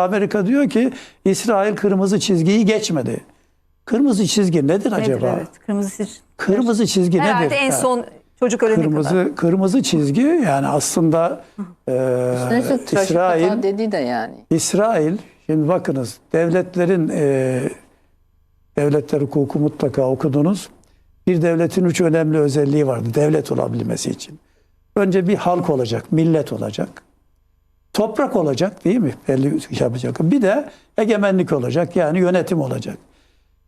Amerika diyor ki İsrail kırmızı çizgiyi geçmedi. Kırmızı çizgi nedir Nedir, acaba? Evet. Kırmızı çizgi. Kırmızı çizgi Herhalde nedir? en son çocuk ölene kırmızı kadar. kırmızı çizgi yani aslında e, İsrail dediği de yani. İsrail şimdi bakınız devletlerin e, devletler hukuku mutlaka okudunuz. Bir devletin üç önemli özelliği vardı devlet olabilmesi için. Önce bir halk olacak, millet olacak. Toprak olacak değil mi? Belli şey yapacak. Bir de egemenlik olacak yani yönetim olacak.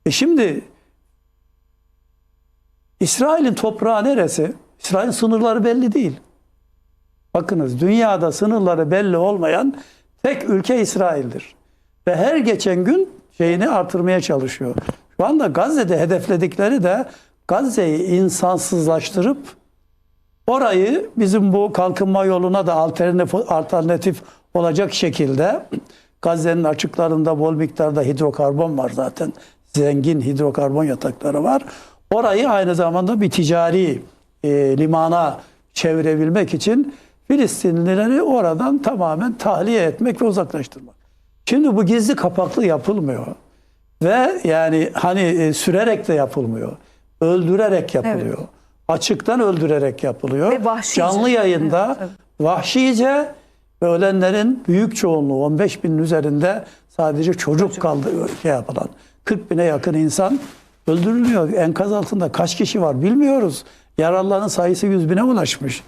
E şimdi İsrail'in toprağı neresi? İsrail'in sınırları belli değil. Bakınız dünyada sınırları belli olmayan tek ülke İsrail'dir. Ve her geçen gün şeyini artırmaya çalışıyor. Şu anda Gazze'de hedefledikleri de Gazze'yi insansızlaştırıp orayı bizim bu kalkınma yoluna da alternatif, alternatif olacak şekilde Gazze'nin açıklarında bol miktarda hidrokarbon var zaten. Zengin hidrokarbon yatakları var. Orayı aynı zamanda bir ticari e, limana çevirebilmek için Filistinlileri oradan tamamen tahliye etmek ve uzaklaştırmak. Şimdi bu gizli kapaklı yapılmıyor. Ve yani hani e, sürerek de yapılmıyor. Öldürerek yapılıyor. Açıktan öldürerek yapılıyor. Ve vahşice. Canlı yayında Evet, vahşice ve ölenlerin büyük çoğunluğu 15 binin üzerinde sadece çocuk, kaldı şey yapılan. 40 bine yakın insan öldürülüyor. Enkaz altında kaç kişi var bilmiyoruz. Yaralıların sayısı 100 bine ulaşmış.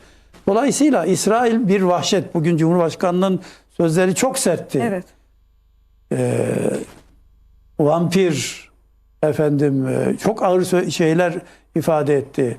Dolayısıyla İsrail bir vahşet. Bugün Cumhurbaşkanı'nın sözleri çok sertti Evet. vampir efendim e, çok ağır şeyler ifade etti.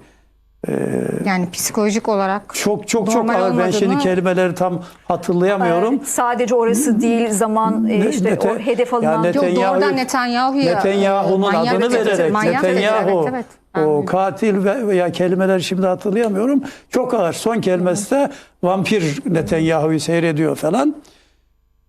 Yani psikolojik olarak Çok çok çok ağır. Ben şimdi kelimeleri tam hatırlayamıyorum. Evet, sadece orası değil zaman e, Ne- işte Nete- o hedef alınan. Yani yok Netanyahu- doğrudan Netanyahu'ya Netanyahu'nun manyak adını dedi. vererek Manyak dedi, Netanyahu evet, evet. o katil ve veya kelimeleri şimdi hatırlayamıyorum. Çok ağır. Son kelimesi de vampir Netanyahu'yu seyrediyor falan.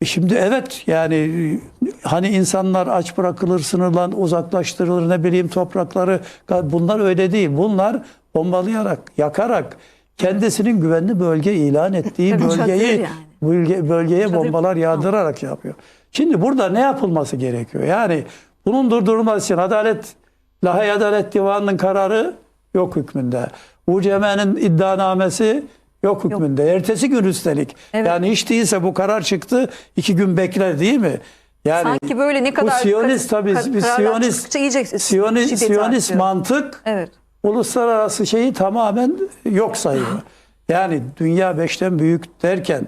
E Şimdi evet yani e, hani insanlar aç bırakılır, sınırlan, uzaklaştırılır ne bileyim toprakları bunlar öyle değil. Bunlar bombalayarak, yakarak kendisinin güvenli bölge ilan ettiği bölgeyi yani. bölge, bölgeye Çadır- bombalar yağdırarak yapıyor. Şimdi burada ne yapılması gerekiyor? Yani bunun durdurulması için Adalet Lahey Adalet Divanı'nın kararı yok hükmünde. UCM'nin iddianamesi yok hükmünde. Ertesi gün üstelik. Evet. Yani hiç değilse bu karar çıktı. iki gün bekler değil mi? Yani Sanki böyle ne kadar bu Siyonist tabii Siyonist Siyonist, Siyonist mantık Evet. Uluslararası şeyi tamamen yok sayıyor. Yani dünya beşten büyük derken,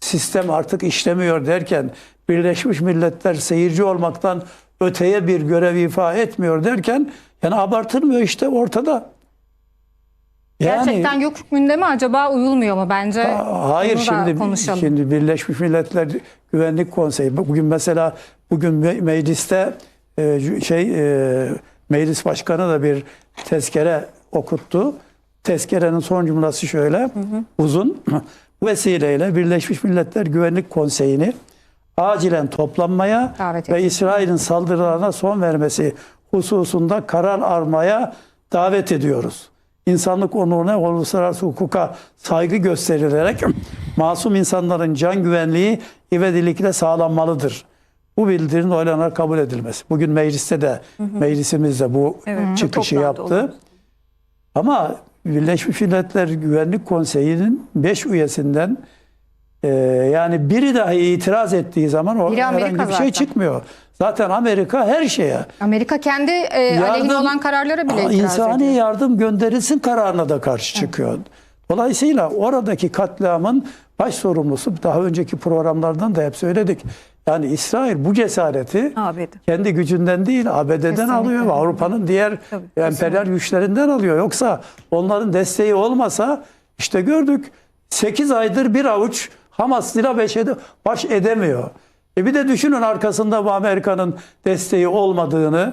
sistem artık işlemiyor derken, Birleşmiş Milletler seyirci olmaktan öteye bir görev ifa etmiyor derken, yani abartılmıyor işte ortada. Yani, Gerçekten yok hükmünde mi acaba uyulmuyor mu bence? Ha- Hayır şimdi konuşalım. şimdi Birleşmiş Milletler Güvenlik Konseyi bugün mesela bugün me- mecliste e, şey e, meclis başkanı da bir tezkere okuttu. Tezkerenin son cümlesi şöyle uzun. Bu vesileyle Birleşmiş Milletler Güvenlik Konseyi'ni acilen toplanmaya Davet ve. İsrail'in saldırılarına son vermesi hususunda karar almaya davet ediyoruz. İnsanlık onuruna ve uluslararası hukuka saygı gösterilerek masum insanların can güvenliği ivedilikle sağlanmalıdır. Bu bildirinin oylanarak kabul edilmesi. Bugün mecliste de meclisimiz de bu Evet, çıkışı yaptı. oldu. Ama Birleşmiş Milletler Güvenlik Konseyi'nin 5 üyesinden e, yani biri dahi itiraz ettiği zaman o Biri Amerika herhangi bir şey zaten. çıkmıyor. Zaten Amerika her şeye Amerika kendi e, aleyhine olan kararlara bile itiraz insani ediyor. yardım gönderilsin kararına da karşı çıkıyor. Dolayısıyla oradaki katliamın baş sorumlusu daha önceki programlardan da hep söyledik. Yani İsrail bu cesareti ABD. kendi gücünden değil ABD'den Kesinlikle. alıyor ve Avrupa'nın diğer Tabii, emperyal güçlerinden alıyor. Yoksa onların desteği olmasa işte gördük 8 aydır bir avuç baş, ede- baş edemiyor. E bir de düşünün arkasında bu Amerika'nın desteği olmadığını